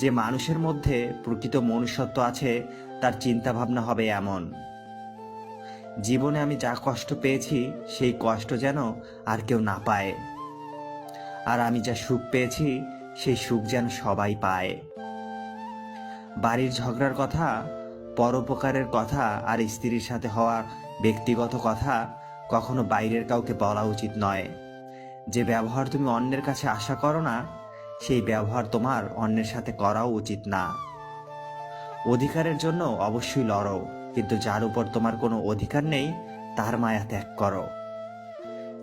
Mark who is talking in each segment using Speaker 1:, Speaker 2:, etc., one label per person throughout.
Speaker 1: যে মানুষের মধ্যে প্রকৃত মনুষ্যত্ব আছে, তার চিন্তা ভাবনা হবে এমন। জীবনে আমি যা কষ্ট পেয়েছি, সেই কষ্ট যেন আর কেউ না পায়। আর আমি যা সুখ পেয়েছি, সেই সুখ যেন সবাই পায়। বাড়ির ঝগড়ার কথা, পরোপকারের কথা আর স্ত্রীর সাথে হওয়া ব্যক্তিগত কথা কখনো বাইরের কাউকে বলা উচিত নয়। যে ব্যবহার তুমি অন্যের কাছে আশা করো না সেই ব্যবহার তোমার অন্যের সাথে করাও উচিত না। অধিকারের জন্য অবশ্যই লড়ো, কিন্তু যার উপর তোমার কোনো অধিকার নেই, তার মায়া ত্যাগ করো।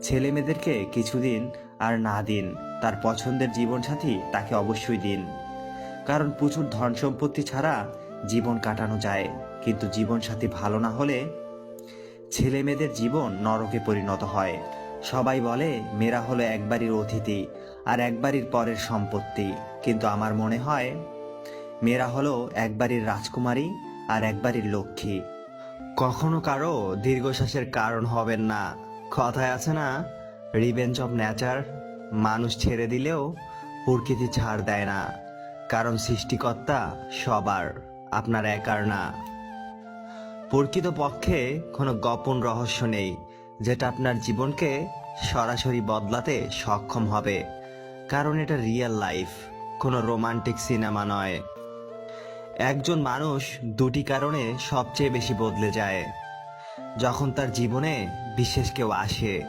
Speaker 1: ছেলে মেয়েদেরকে কিছুদিন আর না দিন, তার পছন্দের জীবনসাথী তাকে অবশ্যই দিন। কারণ প্রচুর ধন সম্পত্তি ছাড়া জীবন কাটানো যায়, কিন্তু জীবনসাথী ভালো না হলে ছেলে মেয়েদের জীবন নরকে পরিণত হয়। সবাই বলে, মেয়েরা হলো একবারই অতিথি আর একবারই পরের সম্পত্তি। কিন্তু আমার মনে হয়, মেয়েরা হলো একবারই রাজকুমারী আর একবারই লক্ষ্মী। কখনো কারও দীর্ঘশ্বাসের কারণ হবেন না। কথায় আছে না, রিভেঞ্জ অফ নেচার মানুষ ছেড়ে দিলেও প্রকৃতি ছাড় দেয় না, কারণ সৃষ্টিকর্তা সবার, আপনার একার না। প্রকৃত পক্ষে কোনো গোপন রহস্য নেই। যেটা আপনার জীবনকে সরাসরি বদলাতে সক্ষম হবে। কারণ এটা রিয়েল লাইফ কোনো রোমান্টিক সিনেমা নয়। একজন মানুষ দুটি কারণে সবচেয়ে বেশি বদলে যায়। যখন তার জীবনে বিশেষ কেউ আসে,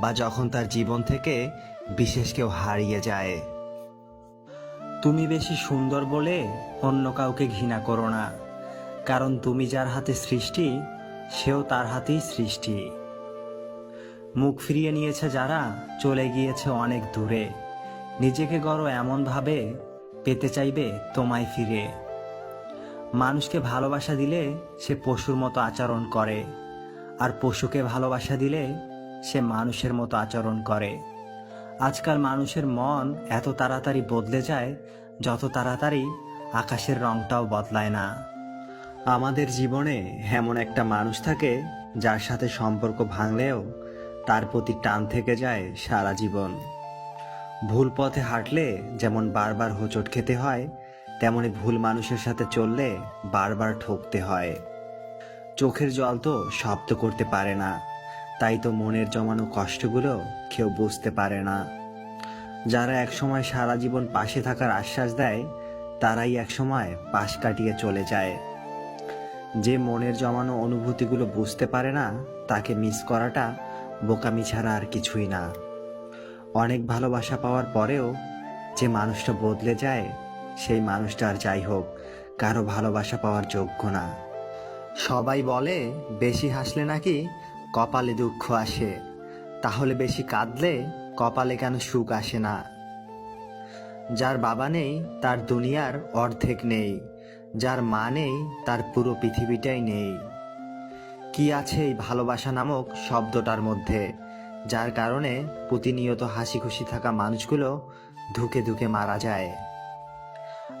Speaker 1: বা যখন তার জীবন থেকে বিশেষ কেউ হারিয়ে যায়। তুমি বেশি সুন্দর বলে অন্য কাউকে ঘৃণা করো না, কারণ তুমি যার হাতে সৃষ্টি, সেও তার হাতেই সৃষ্টি। মুখ ফিরিয়ে নিয়েছে যারা, চলে গিয়েছে অনেক দূরে। নিজেকে গড়ো এমনভাবে, পেতে চাইবে তোমায় ফিরে। মানুষকে ভালোবাসা দিলে সে পশুর মতো আচরণ করে, আর পশুকে ভালোবাসা দিলে সে মানুষের মতো আচরণ করে। আজকাল মানুষের মন এত তাড়াতাড়ি বদলে যায়, যত তাড়াতাড়ি আকাশের রংটাও বদলায় না। আমাদের জীবনে এমন একটা মানুষ থাকে, যার সাথে সম্পর্ক ভাঙলেও তার প্রতি টান থেকে যায় সারা জীবন। ভুল পথে হাঁটলে যেমন বারবার হোঁচট খেতে হয়, তেমনি ভুল মানুষের সাথে চললে বারবার ঠকতে হয়। চোখের জল তো শব্দ করতে পারে না, তাই তো মনের জমানো কষ্টগুলো কেউ বুঝতে পারে না। যারা একসময় সারা জীবন পাশে থাকার আশ্বাস দেয়, তারাই একসময় পাশ কাটিয়ে চলে যায়। যে মনের জমানো অনুভূতিগুলো বুঝতে পারে না, তাকে মিস করাটা বোকামি ছাড়া আর কিছুই না। অনেক ভালোবাসা পাওয়ার পরেও যে মানুষটা বদলে যায়, সেই মানুষটা আর যাই হোক, কারও ভালোবাসা পাওয়ার যোগ্য না। সবাই বলে, বেশি হাসলে নাকি কপালে দুঃখ আসে। তাহলে বেশি কাঁদলে কপালে কেন সুখ আসে না? যার বাবা নেই, তার দুনিয়ার অর্ধেক নেই। যার মা নেই, তার পুরো পৃথিবীটাই নেই। কি আছে এই ভালোবাসা নামক শব্দটার মধ্যে? যার কারণে প্রতিনিয়ত হাসি খুশি থাকা মানুষগুলো ধুকে ধুকে মারা যায়।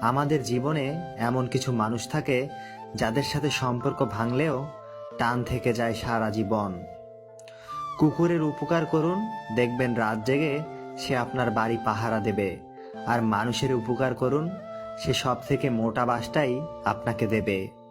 Speaker 1: আমাদের জীবনে এমন কিছু মানুষ থাকে যাদের সাথে সম্পর্ক ভাঙলেও টান থেকে যায় সারা জীবন। কুকুরের উপকার করুন, দেখবেন রাত জেগে সে আপনার বাড়ি পাহারা দেবে। আর মানুষের উপকার করুন, সে সব থেকে মোটা বাসটাই আপনাকে দেবে।